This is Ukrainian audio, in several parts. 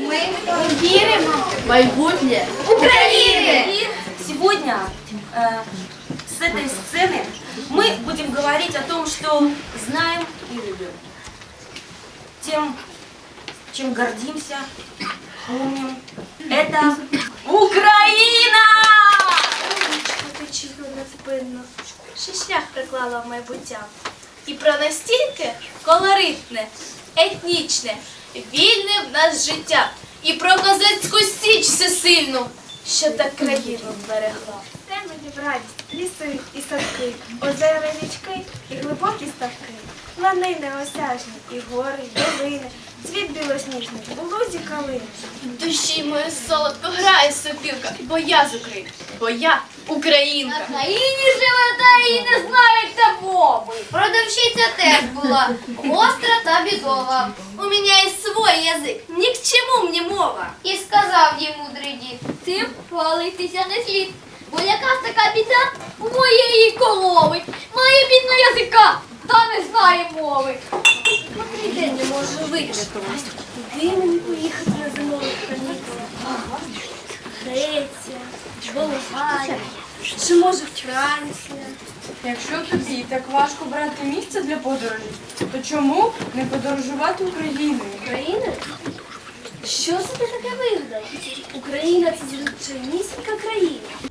Ми віримо в майбутнє України! И сегодня э, с этой сцены мы будем говорить о том, что знаем и любим. Тем, чем гордимся, помним. Это Украина! Потечіла невпинно, ще шлях приклала в майбуття. І про настільки колоритне, етнічне, вільне в нас життя. І про козацьку січ всесильну, що так країну берегла. В радість, ліси і садки, озера, річки і глибокі ставки, лани неосяжні, і гори, і долини, цвіт білосніжний, у лузі калини. В душі мою солодко грає сопілка, бо я з України, бо я українка. На країні живе та і не знаєте мови. Продавщиця теж була гостра та бідова. У мене є свій язик, ні к чому мені мова. І сказав їй мудрий дід, цим хвалитися не слід. Бо якась така біда у моєї колови. Має бідна язика, та не знає мови. Котрий день не можу вийти. Куди мені поїхати на зимових канікулах? Греція, Болгарія, чи може Франція? Якщо тобі так важко брати місце для подорожі, то чому не подорожувати Україною? Україна? Що це ти таке вигадав? Україна це звичайнісінька країна.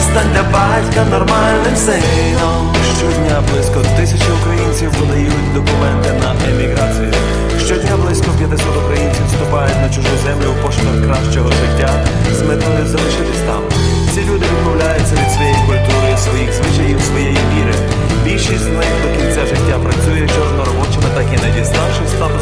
Стань для батька нормальним сином. Щодня близько тисячі українців подають документи на еміграцію. Щодня близько 500 українців вступають на чужу землю в пошуках кращого життя з метою залишитись там. Ці люди відмовляються від своєї культури, своїх звичаїв, своєї віри. Більшість з них до кінця життя працює чорноробочими, так і не діставши статусу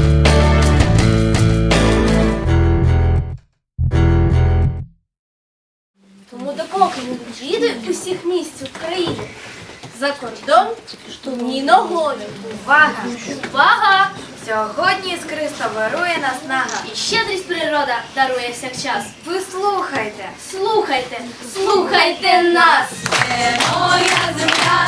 Не усіх місць України. За кордон ні ногою. Увага! Увага! Сьогодні іскриста нас нага. І щедрість природа дарує всякчас. Ви слухайте! Слухайте, слухайте нас! Моя земля,